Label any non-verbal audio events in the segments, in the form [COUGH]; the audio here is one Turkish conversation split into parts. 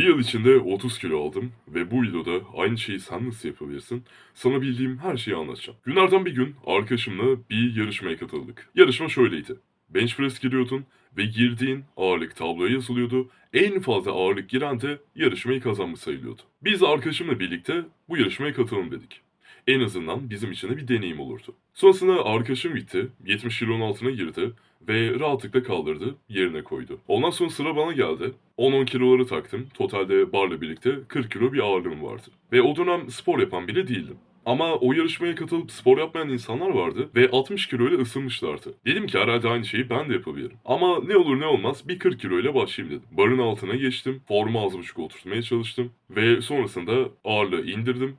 Bir yıl içinde 30 kilo aldım ve bu videoda aynı şeyi sen nasıl yapabilirsin? Sana bildiğim her şeyi anlatacağım. Günlerden bir gün arkadaşımla bir yarışmaya katıldık. Yarışma şöyleydi. Bench press giriyordun ve girdiğin ağırlık tabloya yazılıyordu. En fazla ağırlık giren de yarışmayı kazanmış sayılıyordu. Biz arkadaşımla birlikte bu yarışmaya katılalım dedik. En azından bizim için de bir deneyim olurdu. Sonrasında arkadaşım gitti, 70 kilonun altına girdi ve rahatlıkla kaldırdı, yerine koydu. Ondan sonra sıra bana geldi. 10-10 kiloları taktım. Totalde barla birlikte 40 kilo bir ağırlığım vardı. Ve o dönem spor yapan bile değildim. Ama o yarışmaya katılıp spor yapmayan insanlar vardı ve 60 kiloyla ısınmışlardı. Dedim ki herhalde aynı şeyi ben de yapabilirim. Ama ne olur ne olmaz bir 40 kiloyla başlayayım dedim. Barın altına geçtim, formu az buçuk oturtmaya çalıştım ve sonrasında ağırlığı indirdim.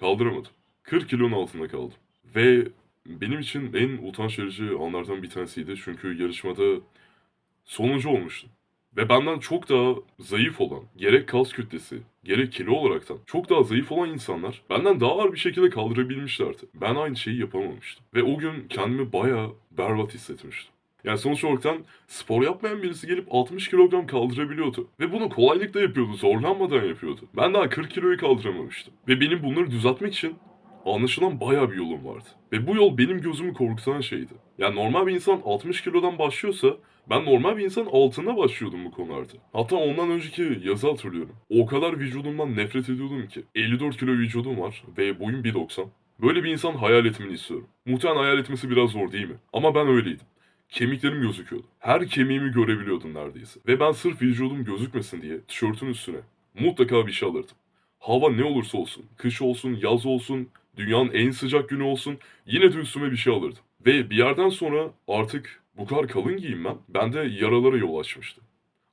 Kaldıramadım. 40 kilonun altında kaldım. Ve benim için en utanç verici anlardan bir tanesiydi. Çünkü yarışmada sonuncu olmuştum. Ve benden çok daha zayıf olan, gerek kas kütlesi, gerek kilo olaraktan çok daha zayıf olan insanlar benden daha ağır bir şekilde kaldırabilmişlerdi. Ben aynı şeyi yapamamıştım. Ve o gün kendimi bayağı berbat hissetmiştim. Yani sonuç olarak spor yapmayan birisi gelip 60 kilogram kaldırabiliyordu. Ve bunu kolaylıkla yapıyordu, zorlanmadan yapıyordu. Ben daha 40 kiloyu kaldıramamıştım. Ve benim bunları düzeltmek için anlaşılan bayağı bir yolum vardı. Ve bu yol benim gözümü korkutan şeydi. Yani normal bir insan 60 kilodan başlıyorsa ben normal bir insan altında başlıyordum bu konularda. Hatta ondan önceki yazı hatırlıyorum. O kadar vücudumdan nefret ediyordum ki. 54 kilo vücudum var ve boyum 1.90. Böyle bir insan hayal etmeni istiyorum. Muhtemelen hayal etmesi biraz zor değil mi? Ama ben öyleydim. Kemiklerim gözüküyordu. Her kemiğimi görebiliyordum neredeyse. Ve ben sırf vücudum gözükmesin diye tişörtün üstüne mutlaka bir şey alırdım. Hava ne olursa olsun, kış olsun, yaz olsun, dünyanın en sıcak günü olsun yine de üstüme bir şey alırdım. Ve bir yerden sonra artık bu kadar kalın giyinmem bende yaralara yol açmıştı.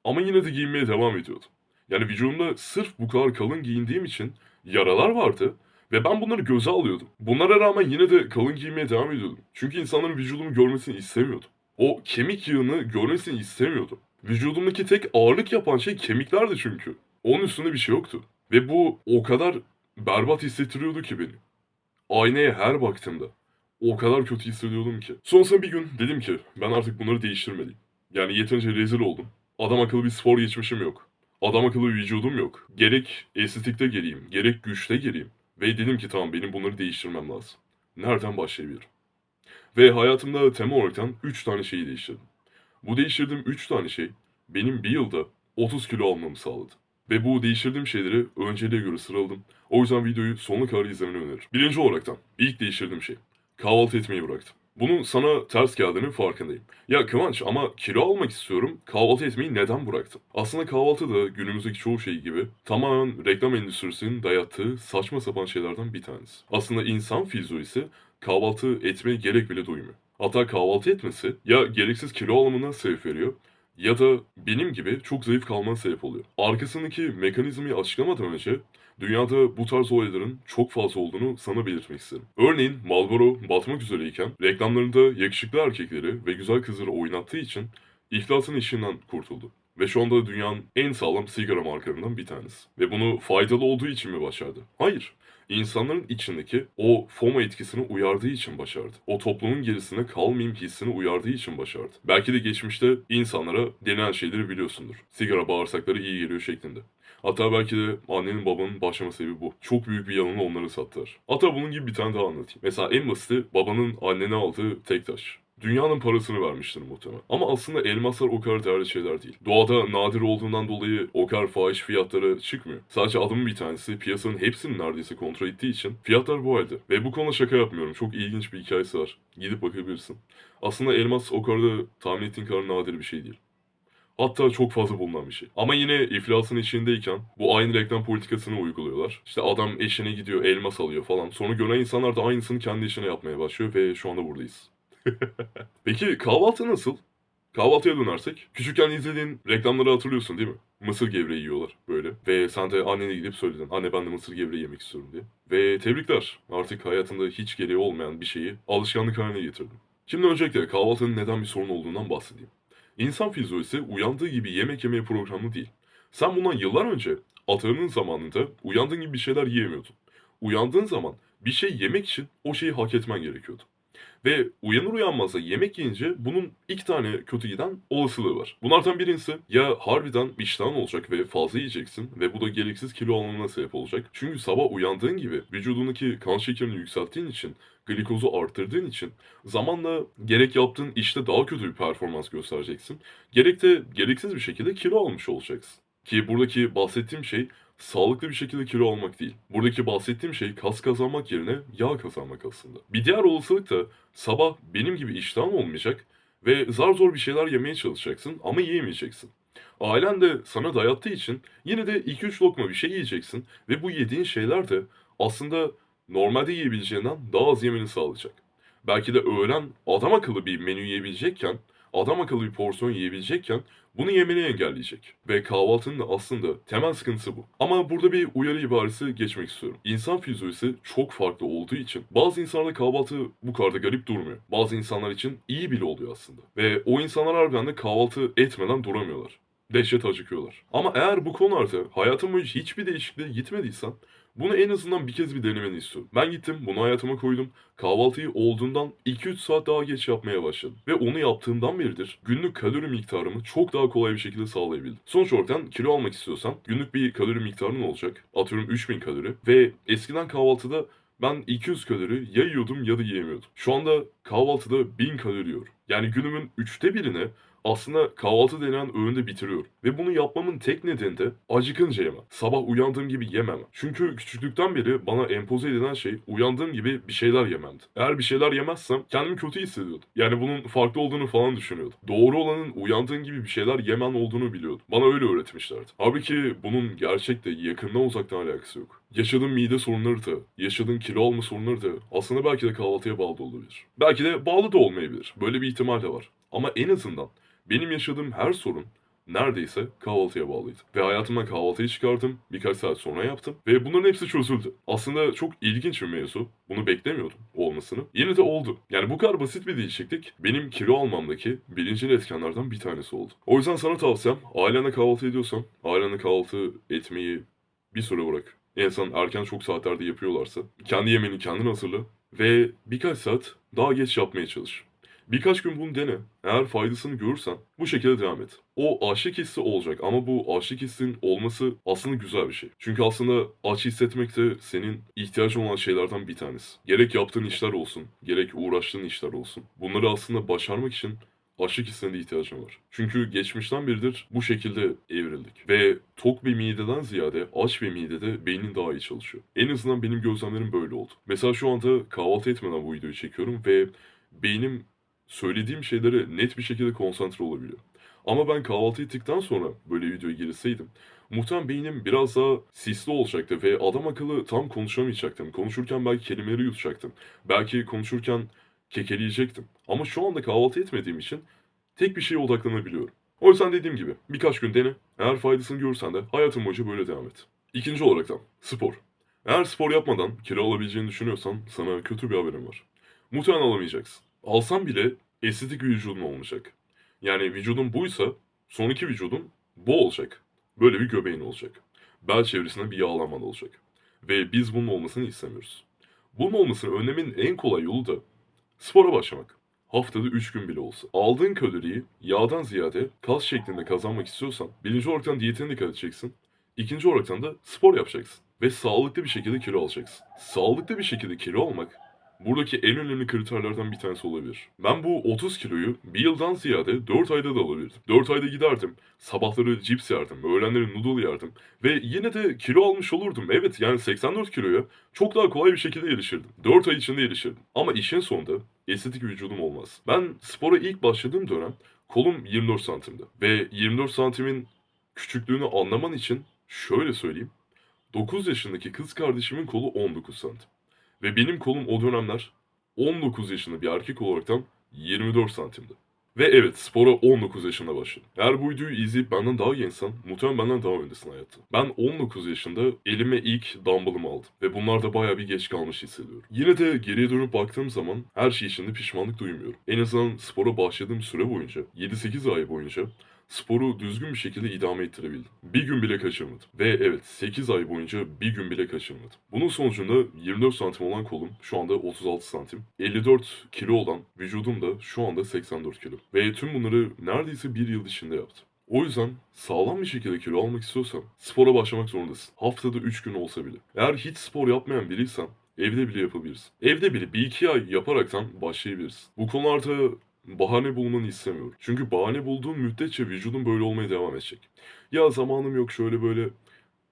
Ama yine de giyinmeye devam ediyordum. Yani vücudumda sırf bu kadar kalın giyindiğim için yaralar vardı ve ben bunları göze alıyordum. Bunlara rağmen yine de kalın giymeye devam ediyordum. Çünkü insanların vücudumu görmesini istemiyordum. O kemik yığını görmesini istemiyordum. Vücudumdaki tek ağırlık yapan şey kemiklerdi çünkü. Onun üstünde bir şey yoktu. Ve bu o kadar berbat hissettiriyordu ki beni. Aynaya her baktığımda o kadar kötü hissediyordum ki. Sonrasında bir gün dedim ki ben artık bunları değiştirmeliyim. Yani yeterince rezil oldum. Adam akıllı bir spor geçmişim yok. Adam akıllı bir vücudum yok. Gerek estetikte geleyim, gerek güçte geleyim. Ve dedim ki tamam benim bunları değiştirmem lazım. Nereden başlayabilirim? Ve hayatımda temel olaraktan 3 tane şeyi değiştirdim. Bu değiştirdiğim 3 tane şey benim bir yılda 30 kilo almamı sağladı. Ve bu değiştirdiğim şeyleri önceliğe göre sıraladım. O yüzden videoyu sonuna kadar izlemeni öneririm. Birinci olaraktan ilk değiştirdiğim şey kahvaltı etmeyi bıraktım. Bunun sana ters geldiğinin farkındayım. Ya Kıvanç ama kilo almak istiyorum, kahvaltı etmeyi neden bıraktım? Aslında kahvaltı da günümüzdeki çoğu şey gibi tamamen reklam endüstrisinin dayattığı saçma sapan şeylerden bir tanesi. Aslında insan fizyolojisi kahvaltı etmeye gerek bile duymuyor. Hatta kahvaltı etmesi ya gereksiz kilo alımına sebep veriyor ya da benim gibi çok zayıf kalmana sebep oluyor. Arkasındaki mekanizmayı açıklamadan önce dünyada bu tarz olayların çok fazla olduğunu sana belirtmek isterim. Örneğin Marlboro batmak üzereyken reklamlarında yakışıklı erkekleri ve güzel kızları oynattığı için iflasın işinden kurtuldu. Ve şu anda dünyanın en sağlam sigara markalarından bir tanesi. Ve bunu faydalı olduğu için mi başardı? Hayır. İnsanların içindeki o FOMO etkisini uyardığı için başardı. O toplumun gerisinde kalmayayım hissini uyardığı için başardı. Belki de geçmişte insanlara denen şeyleri biliyorsundur. Sigara bağırsakları iyi geliyor şeklinde. Hatta belki de annenin babanın başlama sebebi bu. Çok büyük bir yalanı onları sattılar. Hatta bunun gibi bir tane daha anlatayım. Mesela en basiti babanın annene aldığı tek taş. Dünyanın parasını vermiştir muhtemelen. Ama aslında elmaslar o kadar değerli şeyler değil. Doğada nadir olduğundan dolayı o kadar fahiş fiyatları çıkmıyor. Sadece adamın bir tanesi piyasanın hepsini neredeyse kontrol ettiği için fiyatlar bu halde. Ve bu konuda şaka yapmıyorum. Çok ilginç bir hikayesi var. Gidip bakabilirsin. Aslında elmas o kadar da tahmin ettiğin kadar nadir bir şey değil. Hatta çok fazla bulunan bir şey. Ama yine iflasın içindeyken bu aynı reklam politikasını uyguluyorlar. İşte adam eşine gidiyor elmas alıyor falan. Sonra gören insanlar da aynısını kendi işine yapmaya başlıyor ve şu anda buradayız. [LAUGHS] Peki kahvaltı nasıl? Kahvaltıya dönersek, küçükken izlediğin reklamları hatırlıyorsun değil mi? Mısır gevreği yiyorlar böyle. Ve sen de annene gidip söyledin. Anne ben de mısır gevreği yemek istiyorum diye. Ve tebrikler. Artık hayatında hiç gereği olmayan bir şeyi alışkanlık haline getirdin. Şimdi öncelikle kahvaltının neden bir sorun olduğundan bahsedeyim. İnsan fizyolojisi uyandığı gibi yemek yemeye programlı değil. Sen bundan yıllar önce atalarının zamanında uyandığın gibi bir şeyler yiyemiyordun. Uyandığın zaman bir şey yemek için o şeyi hak etmen gerekiyordu. Ve uyanır uyanmaz yemek yiyince bunun iki tane kötü giden olasılığı var. Bunlardan birincisi ya harbiden iştahın olacak ve fazla yiyeceksin ve bu da gereksiz kilo almana sebep olacak. Çünkü sabah uyandığın gibi vücudundaki kan şekerini yükselttiğin için glikozu arttırdığın için zamanla gerek yaptığın işte daha kötü bir performans göstereceksin. Gerek de gereksiz bir şekilde kilo almış olacaksın. Ki buradaki bahsettiğim şey sağlıklı bir şekilde kilo almak değil. Buradaki bahsettiğim şey kas kazanmak yerine yağ kazanmak aslında. Bir diğer olasılık da sabah benim gibi iştahın olmayacak ve zar zor bir şeyler yemeye çalışacaksın ama yiyemeyeceksin. Ailen de sana dayattığı için yine de 2-3 lokma bir şey yiyeceksin ve bu yediğin şeyler de aslında normalde yiyebileceğinden daha az yemeni sağlayacak. Belki de öğlen adam akıllı bir menü yiyebilecekken, adam akıllı bir porsiyon yiyebilecekken bunu yemeni engelleyecek. Ve kahvaltının da aslında temel sıkıntısı bu. Ama burada bir uyarı ibaresi geçmek istiyorum. İnsan fizyolojisi çok farklı olduğu için bazı insanlarda kahvaltı bu kadar da garip durmuyor. Bazı insanlar için iyi bile oluyor aslında. Ve o insanlar harbiden de kahvaltı etmeden duramıyorlar. Dehşet acıkıyorlar. Ama eğer bu konularda hayatım boyunca hiçbir değişikliğe gitmediysen bunu en azından bir kez bir denemeni istiyorum. Ben gittim, bunu hayatıma koydum. Kahvaltıyı olduğundan 2-3 saat daha geç yapmaya başladım. Ve onu yaptığımdan beridir günlük kalori miktarımı çok daha kolay bir şekilde sağlayabildim. Sonuç olarak kilo almak istiyorsan günlük bir kalori miktarın olacak. Atıyorum 3000 kalori. Ve eskiden kahvaltıda ben 200 kalori ya yiyordum ya da yiyemiyordum. Şu anda kahvaltıda 1000 kalori yiyorum. Yani günümün üçte birini aslında kahvaltı denen öğünde bitiriyorum. Ve bunu yapmamın tek nedeni de acıkınca yemem. Sabah uyandığım gibi yemem. Çünkü küçüklükten beri bana empoze edilen şey uyandığım gibi bir şeyler yememdi. Eğer bir şeyler yemezsem kendimi kötü hissediyordum. Yani bunun farklı olduğunu falan düşünüyordum. Doğru olanın uyandığın gibi bir şeyler yemen olduğunu biliyordum. Bana öyle öğretmişlerdi. Halbuki bunun gerçekte yakından uzaktan alakası yok. Yaşadığın mide sorunları da, yaşadığın kilo alma sorunları da aslında belki de kahvaltıya bağlı olabilir. Belki de bağlı da olmayabilir. Böyle bir ihtimal de var. Ama en azından benim yaşadığım her sorun neredeyse kahvaltıya bağlıydı. Ve hayatımdan kahvaltıyı çıkardım, birkaç saat sonra yaptım ve bunların hepsi çözüldü. Aslında çok ilginç bir mevzu. Bunu beklemiyordum olmasını. Yine de oldu. Yani bu kadar basit bir değişiklik benim kilo almamdaki birinci etkenlerden bir tanesi oldu. O yüzden sana tavsiyem ailenle kahvaltı ediyorsan ailenle kahvaltı etmeyi bir süre bırak. Azından erken çok saatlerde yapıyorlarsa kendi yemeğini kendin hazırla ve birkaç saat daha geç yapmaya çalış. Birkaç gün bunu dene. Eğer faydasını görürsen bu şekilde devam et. O açlık hissi olacak ama bu açlık hissinin olması aslında güzel bir şey. Çünkü aslında aç hissetmek de senin ihtiyacın olan şeylerden bir tanesi. Gerek yaptığın işler olsun, gerek uğraştığın işler olsun. Bunları aslında başarmak için açlık hissine de ihtiyacın var. Çünkü geçmişten beridir bu şekilde evrildik. Ve tok bir mideden ziyade aç bir midede beynin daha iyi çalışıyor. En azından benim gözlemlerim böyle oldu. Mesela şu anda kahvaltı etmeden bu videoyu çekiyorum ve beynim söylediğim şeylere net bir şekilde konsantre olabiliyor. Ama ben kahvaltı ettikten sonra böyle videoya girseydim muhtemelen beynim biraz daha sisli olacaktı ve adam akıllı tam konuşamayacaktım. Konuşurken belki kelimeleri yutacaktım. Belki konuşurken kekeleyecektim. Ama şu anda kahvaltı etmediğim için tek bir şeye odaklanabiliyorum. O yüzden dediğim gibi birkaç gün dene. Eğer faydasını görürsen de hayatın boyunca böyle devam et. İkinci olaraktan spor. Eğer spor yapmadan kilo alabileceğini düşünüyorsan sana kötü bir haberim var. Muhtemelen alamayacaksın. Alsan bile estetik bir vücudun olmayacak. Yani vücudun buysa sonraki vücudun bu olacak. Böyle bir göbeğin olacak. Bel çevresinde bir yağlanman olacak. Ve biz bunun olmasını istemiyoruz. Bunun olmasını önlemenin en kolay yolu da spora başlamak. Haftada 3 gün bile olsa. Aldığın kaloriyi yağdan ziyade kas şeklinde kazanmak istiyorsan birinci olaraktan diyetine dikkat edeceksin. İkinci olaraktan da spor yapacaksın. Ve sağlıklı bir şekilde kilo alacaksın. Sağlıklı bir şekilde kilo almak buradaki en önemli kriterlerden bir tanesi olabilir. Ben bu 30 kiloyu bir yıldan ziyade 4 ayda da alabilirdim. 4 ayda giderdim, sabahları cips yerdim, öğlenleri noodle yerdim ve yine de kilo almış olurdum. Evet yani 84 kiloya çok daha kolay bir şekilde erişirdim. 4 ay içinde erişirdim. Ama işin sonunda estetik vücudum olmaz. Ben spora ilk başladığım dönem kolum 24 santimdi. Ve 24 santimin küçüklüğünü anlaman için şöyle söyleyeyim. 9 yaşındaki kız kardeşimin kolu 19 santim. Ve benim kolum o dönemler 19 yaşında bir erkek olaraktan 24 santimdi. Ve evet spora 19 yaşında başladım. Eğer bu videoyu izleyip benden daha gençsen muhtemelen benden daha öndesin hayatta. Ben 19 yaşında elime ilk dumbbellımı aldım. Ve bunlarda baya bir geç kalmış hissediyorum. Yine de geriye dönüp baktığım zaman her şey için de pişmanlık duymuyorum. En azından spora başladığım süre boyunca 7-8 ay boyunca sporu düzgün bir şekilde idame ettirebildim. Bir gün bile kaçırmadım. Ve evet 8 ay boyunca bir gün bile kaçırmadım. Bunun sonucunda 24 santim olan kolum şu anda 36 santim. 54 kilo olan vücudum da şu anda 84 kilo. Ve tüm bunları neredeyse bir yıl içinde yaptım. O yüzden sağlam bir şekilde kilo almak istiyorsan spora başlamak zorundasın. Haftada 3 gün olsa bile. Eğer hiç spor yapmayan biriysen evde bile yapabilirsin. Evde bile bir iki ay yaparaktan başlayabilirsin. Bu konularda bahane bulmanı istemiyorum. Çünkü bahane bulduğun müddetçe vücudun böyle olmaya devam edecek. Ya zamanım yok şöyle böyle.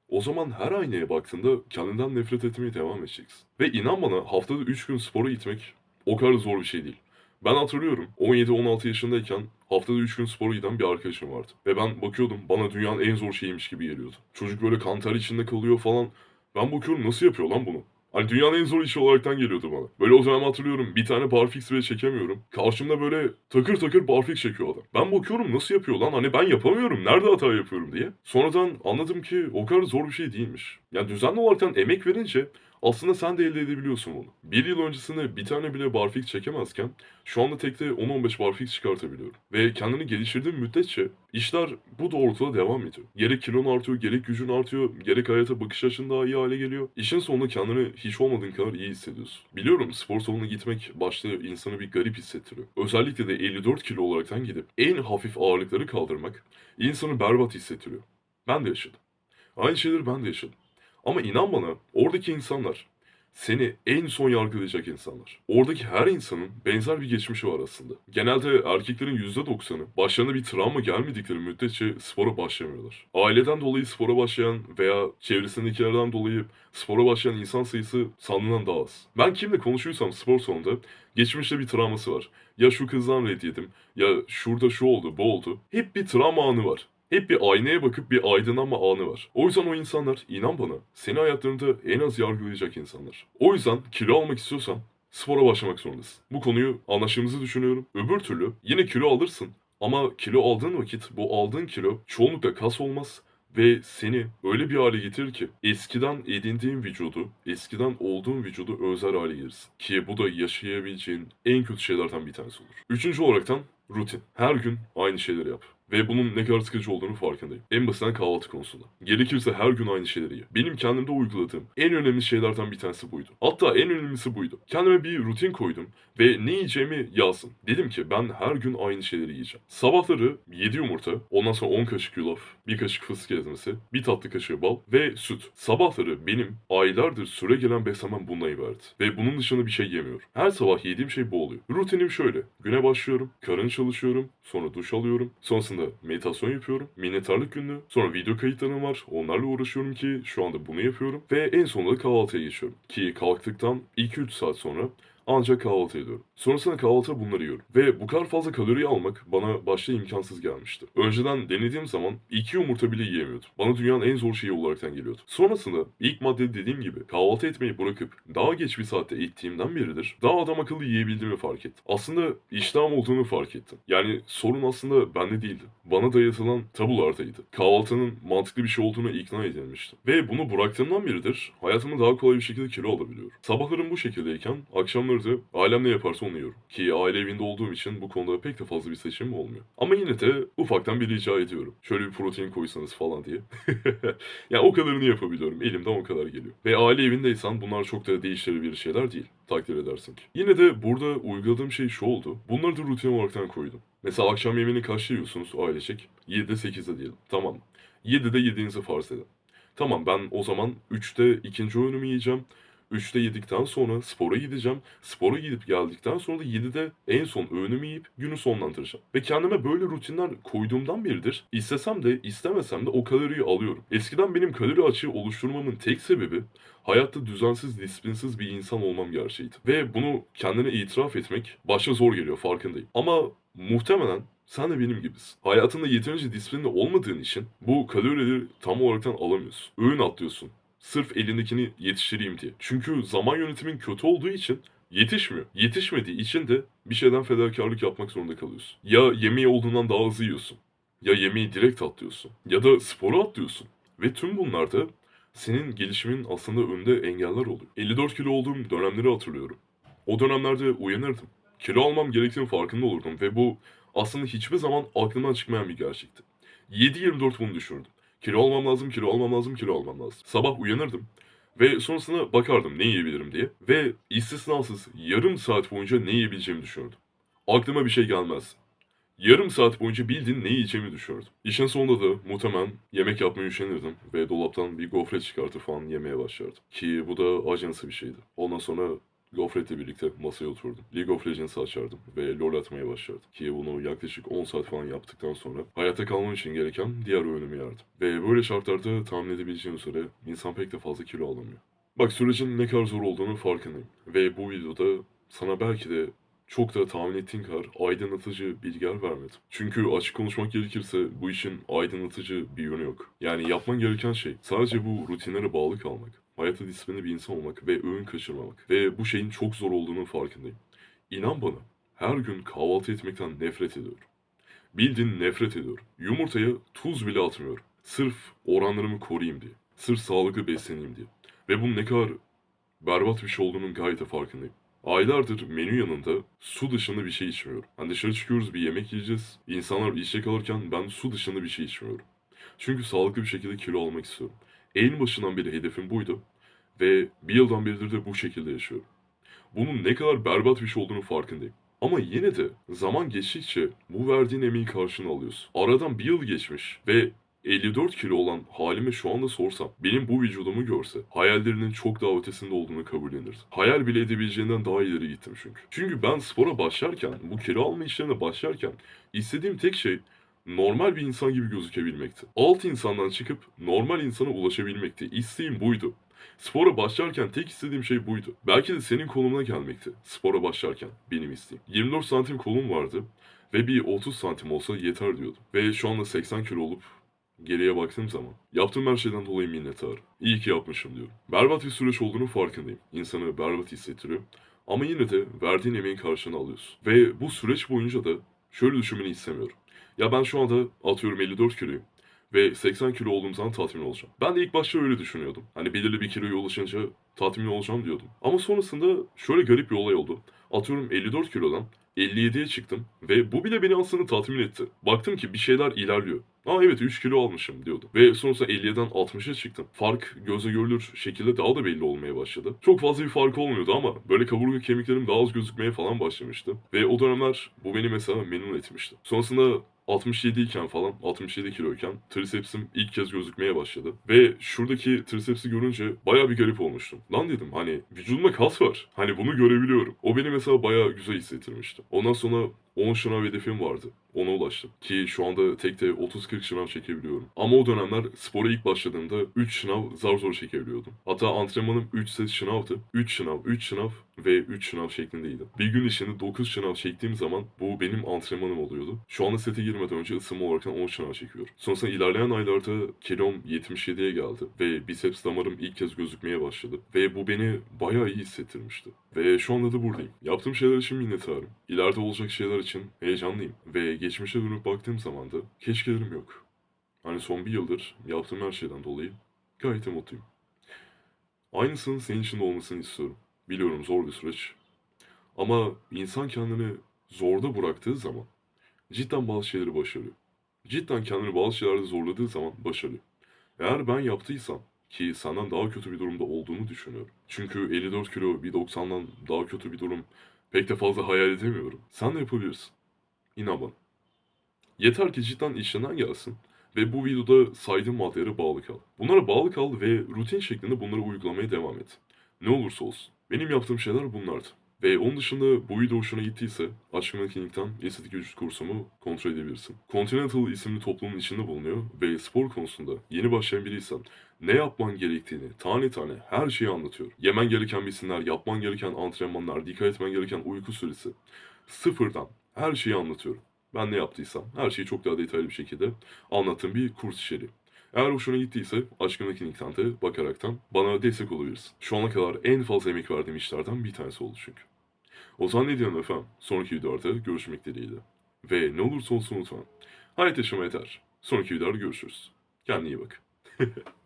O zaman her aynaya baktığında kendinden nefret etmeye devam edeceksin. Ve inan bana haftada 3 gün spora gitmek o kadar zor bir şey değil. Ben hatırlıyorum 17-16 yaşındayken haftada 3 gün spora giden bir arkadaşım vardı. Ve ben bakıyordum bana dünyanın en zor şeyiymiş gibi geliyordu. Çocuk böyle kantar içinde kalıyor falan. Ben bakıyorum nasıl yapıyor lan bunu? Hani dünyanın en zor işi olaraktan geliyordu bana. Böyle o zaman hatırlıyorum bir tane barfix bile çekemiyorum. Karşımda böyle takır takır barfix çekiyor adam. Ben bakıyorum nasıl yapıyor lan hani ben yapamıyorum nerede hata yapıyorum diye. Sonradan anladım ki o kadar zor bir şey değilmiş. Yani düzenli olaraktan emek verince aslında sen de elde edebiliyorsun bunu. Bir yıl öncesinde bir tane bile barfix çekemezken şu anda tekte 10-15 barfix çıkartabiliyorum. Ve kendini geliştirdiğin müddetçe işler bu doğrultuda devam ediyor. Gerek kilon artıyor, gerek gücün artıyor, gerek hayata bakış açın daha iyi hale geliyor. İşin sonunda kendini hiç olmadığın kadar iyi hissediyorsun. Biliyorum spor salonuna gitmek başta insanı bir garip hissettiriyor. Özellikle de 54 kilo olaraktan gidip en hafif ağırlıkları kaldırmak insanı berbat hissettiriyor. Ben de yaşadım. Aynı şeyleri ben de yaşadım. Ama inan bana oradaki insanlar seni en son yargılayacak insanlar. Oradaki her insanın benzer bir geçmişi var aslında. Genelde erkeklerin %90'ı başlarına bir travma gelmedikleri müddetçe spora başlamıyorlar. Aileden dolayı spora başlayan veya çevresindekilerden dolayı spora başlayan insan sayısı sandığından daha az. Ben kimle konuşuyorsam spor salonunda geçmişte bir travması var. Ya şu kızdan red yedim, ya şurada şu oldu, bu oldu. Hep bir travma anı var. Hep bir aynaya bakıp bir aydınlanma anı var. O yüzden o insanlar inan bana seni hayatlarında en az yargılayacak insanlar. O yüzden kilo almak istiyorsan spora başlamak zorundasın. Bu konuyu anlaştığımızı düşünüyorum. Öbür türlü yine kilo alırsın ama kilo aldığın vakit bu aldığın kilo çoğunlukla kas olmaz ve seni öyle bir hale getirir ki eskiden edindiğin vücudu, eskiden olduğun vücudu özel hale gelirsin. Ki bu da yaşayabileceğin en kötü şeylerden bir tanesi olur. Üçüncü olaraktan rutin. Her gün aynı şeyleri yap. Ve bunun ne kadar sıkıcı olduğunu farkındayım. En basitinden kahvaltı konusunda. Gerekirse her gün aynı şeyleri ye. Benim kendimde uyguladığım en önemli şeylerden bir tanesi buydu. Hatta en önemlisi buydu. Kendime bir rutin koydum ve ne yiyeceğimi yazdım. Dedim ki ben her gün aynı şeyleri yiyeceğim. Sabahları 7 yumurta, ondan sonra 10 kaşık yulaf, bir kaşık fıstık ezmesi, bir tatlı kaşığı bal ve süt. Sabahları benim aylardır süre gelen beslenmem bununla ibaret. Ve bunun dışında bir şey yemiyorum. Her sabah yediğim şey bu oluyor. Rutinim şöyle. Güne başlıyorum, karın çalışıyorum, sonra duş alıyorum, sonrasında meditasyon yapıyorum, minnettarlık günlüğü, sonra video kayıtlarım var, onlarla uğraşıyorum ki şu anda bunu yapıyorum ve en sonunda da kahvaltıya geçiyorum. Ki kalktıktan 2-3 saat sonra ancak kahvaltı ediyorum. Sonrasında kahvaltıda bunları yiyorum. Ve bu kadar fazla kalori almak bana başta imkansız gelmişti. Önceden denediğim zaman iki yumurta bile yiyemiyordum. Bana dünyanın en zor şeyi olaraktan geliyordu. Sonrasında ilk madde dediğim gibi kahvaltı etmeyi bırakıp daha geç bir saatte ettiğimden beridir daha adam akıllı yiyebildiğimi fark ettim. Aslında iştahım olduğunu fark ettim. Yani sorun aslında bende değildi. Bana dayatılan tabulardaydı. Kahvaltının mantıklı bir şey olduğuna ikna edilmiştim. Ve bunu bıraktığımdan beridir hayatımı daha kolay bir şekilde kilo alabiliyorum. Sabahlarım bu şekildeyken akşamları da ailem ne yaparsa onu yiyorum. Ki aile evinde olduğum için bu konuda pek de fazla bir seçimim olmuyor. Ama yine de ufaktan bir rica ediyorum. Şöyle bir protein koysanız falan diye. [LAUGHS] yani o kadarını yapabiliyorum. Elimden o kadar geliyor. Ve aile evindeysen bunlar çok da değiştirebilir şeyler değil. Takdir edersin ki. Yine de burada uyguladığım şey şu oldu. Bunları da rutin olaraktan koydum. Mesela akşam yemeğini kaçta yiyorsunuz ailecek? 7'de 8'de diyelim. Tamam. 7'de yediğinizi farz edin. Tamam ben o zaman 3'te ikinci öğünümü yiyeceğim. 3'te yedikten sonra spora gideceğim. Spora gidip geldikten sonra da 7'de en son öğünümü yiyip günü sonlandıracağım. Ve kendime böyle rutinler koyduğumdan beridir istesem de istemesem de o kaloriyi alıyorum. Eskiden benim kalori açığı oluşturmamın tek sebebi hayatta düzensiz, disiplinsiz bir insan olmam gerçeğiydi. Ve bunu kendine itiraf etmek başta zor geliyor farkındayım. Ama muhtemelen sen de benim gibisin. Hayatında yeterince disiplinli olmadığın için bu kalorileri tam olaraktan alamıyorsun. Öğün atlıyorsun. Sırf elindekini yetiştireyim diye. Çünkü zaman yönetimin kötü olduğu için yetişmiyor. Yetişmediği için de bir şeyden fedakarlık yapmak zorunda kalıyorsun. Ya yemeği olduğundan daha hızlı yiyorsun. Ya yemeği direkt atlıyorsun. Ya da spora atlıyorsun. Ve tüm bunlarda senin gelişimin aslında önünde engeller oluyor. 54 kilo olduğum dönemleri hatırlıyorum. O dönemlerde uyanırdım. Kilo almam gerektiğini farkında olurdum ve bu aslında hiçbir zaman aklımdan çıkmayan bir gerçekti. 7-24 bunu düşünürdüm. Kilo almam lazım, kilo almam lazım, kilo almam lazım. Sabah uyanırdım ve sonrasında bakardım ne yiyebilirim diye. Ve istisnasız yarım saat boyunca ne yiyebileceğimi düşünürdüm. Aklıma bir şey gelmez. Yarım saat boyunca bildiğin ne yiyeceğimi düşünürdüm. İşin sonunda da muhtemelen yemek yapmayı üşenirdim ve dolaptan bir gofret çıkartır falan yemeye başlardım. Ki bu da ajansı bir şeydi. Ondan sonra gofretle birlikte masaya oturdum. League of Legends'ı açardım ve LoL atmaya başlardım. Ki bunu yaklaşık 10 saat falan yaptıktan sonra hayatta kalmam için gereken diğer öğünümü yerdim. Ve böyle şartlarda tahmin edebileceğim üzere insan pek de fazla kilo alamıyor. Bak sürecin ne kadar zor olduğunu farkındayım. Ve bu videoda sana belki de çok da tahmin ettiğin kadar aydınlatıcı bilgiler vermedim. Çünkü açık konuşmak gerekirse bu işin aydınlatıcı bir yönü yok. Yani yapman gereken şey sadece bu rutinlere bağlı kalmak. Hayata disiplinli bir insan olmak ve öğün kaçırmamak. Ve bu şeyin çok zor olduğunu farkındayım. İnan bana her gün kahvaltı etmekten nefret ediyorum. Bildiğin nefret ediyorum. Yumurtaya tuz bile atmıyorum. Sırf oranlarımı koruyayım diye. Sırf sağlıklı besleneyim diye. Ve bunun ne kadar berbat bir şey olduğunun gayet de farkındayım. Aylardır menü yanında su dışında bir şey içmiyorum. Hani dışarı çıkıyoruz bir yemek yiyeceğiz. İnsanlar işe kalırken ben su dışında bir şey içmiyorum. Çünkü sağlıklı bir şekilde kilo almak istiyorum. En başından beri hedefim buydu. Ve bir yıldan beridir de bu şekilde yaşıyorum. Bunun ne kadar berbat bir şey olduğunu farkındayım. Ama yine de zaman geçtikçe bu verdiğin emeği karşına alıyorsun. Aradan bir yıl geçmiş ve 54 kilo olan halime şu anda sorsam, benim bu vücudumu görse, hayallerinin çok daha ötesinde olduğunu kabullenirdi. Hayal bile edebileceğinden daha ileri gittim çünkü. Çünkü ben spora başlarken, bu kilo alma işlerine başlarken, istediğim tek şey normal bir insan gibi gözükebilmekti. Alt insandan çıkıp normal insana ulaşabilmekti. İsteğim buydu. Spora başlarken tek istediğim şey buydu. Belki de senin konumuna gelmekti. Spora başlarken benim isteğim. 24 santim kolum vardı ve bir 30 santim olsa yeter diyordum. Ve şu anda 80 kilo olup geriye baktığım zaman yaptığım her şeyden dolayı minnettarım. İyi ki yapmışım diyorum. Berbat bir süreç olduğunu farkındayım. İnsanı berbat hissettiriyor. Ama yine de verdiğin emeğin karşılığını alıyorsun. Ve bu süreç boyunca da şöyle düşünmeni istemiyorum. Ya ben şu anda atıyorum 54 kiloyum ve 80 kilo olduğum zaman tatmin olacağım. Ben de ilk başta öyle düşünüyordum. Hani belirli bir kiloya ulaşınca tatmin olacağım diyordum. Ama sonrasında şöyle garip bir olay oldu. Atıyorum 54 kilodan 57'ye çıktım ve bu bile beni aslında tatmin etti. Baktım ki bir şeyler ilerliyor. Aa evet 3 kilo almışım diyordum. Ve sonrasında 50'den 60'a çıktım. Fark göze görülür şekilde daha da belli olmaya başladı. Çok fazla bir fark olmuyordu ama böyle kaburga kemiklerim daha az gözükmeye falan başlamıştı. Ve o dönemler bu beni mesela memnun etmişti. Sonrasında 67 iken falan 67 kiloyken trisepsim ilk kez gözükmeye başladı. Ve şuradaki trisepsi görünce baya bir garip olmuştum. Lan dedim hani vücudumda kas var. Hani bunu görebiliyorum. O beni mesela baya güzel hissettirmişti. Ondan sonra 10 şınav hedefim vardı. Ona ulaştım. Ki şu anda tekte 30-40 şınav çekebiliyorum. Ama o dönemler spora ilk başladığımda 3 şınav zar zor çekebiliyordum. Hatta antrenmanım 3 set şınavdı. 3 şınav, 3 şınav ve 3 şınav şeklindeydi. Bir gün içinde 9 şınav çektiğim zaman bu benim antrenmanım oluyordu. Şu anda sete girmeden önce ısınma olarak 10 şınav çekiyorum. Sonrasında ilerleyen aylarda kilom 77'ye geldi ve biceps damarım ilk kez gözükmeye başladı. Ve bu beni bayağı iyi hissettirmişti. Ve şu anda da buradayım. Yaptığım şeyler için minnettarım. İleride olacak şeyler için heyecanlıyım. Ve geçmişe dönüp baktığım zaman da keşkelerim yok. Hani son bir yıldır yaptığım her şeyden dolayı gayet mutluyum. Aynısının senin için de olmasını istiyorum. Biliyorum zor bir süreç. Ama insan kendini zorda bıraktığı zaman cidden bazı şeyleri başarıyor. Cidden kendini bazı şeylerde zorladığı zaman başarıyor. Eğer ben yaptıysam ki senden daha kötü bir durumda olduğunu düşünüyorum. Çünkü 54 kilo bir 90'dan daha kötü bir durum pek de fazla hayal edemiyorum. Sen de yapabilirsin. İnan bana. Yeter ki cidden işinden gelsin ve bu videoda saydığım maddelere bağlı kal. Bunlara bağlı kal ve rutin şeklinde bunları uygulamaya devam et. Ne olursa olsun. Benim yaptığım şeyler bunlardı. Ve onun dışında bu video hoşuna gittiyse açıklamadaki linkten estetik vücut kursumu kontrol edebilirsin. Continental isimli toplumun içinde bulunuyor ve spor konusunda yeni başlayan biriysen ne yapman gerektiğini tane tane her şeyi anlatıyorum. Yemen gereken besinler, yapman gereken antrenmanlar, dikkat etmen gereken uyku süresi. Sıfırdan her şeyi anlatıyorum. Ben ne yaptıysam her şeyi çok daha detaylı bir şekilde anlattığım bir kurs içeriği. Eğer hoşuna gittiyse açıklamadaki linkten de bakaraktan bana destek olabilirsin. Şu ana kadar en fazla emek verdiğim işlerden bir tanesi oldu çünkü. O zaman ne diyorum efendim? Sonraki videolarda görüşmek dileğiyle. Ve ne olursa olsun unutma. Hayat yaşama yeter. Sonraki videolarda görüşürüz. Kendine iyi bak. [LAUGHS]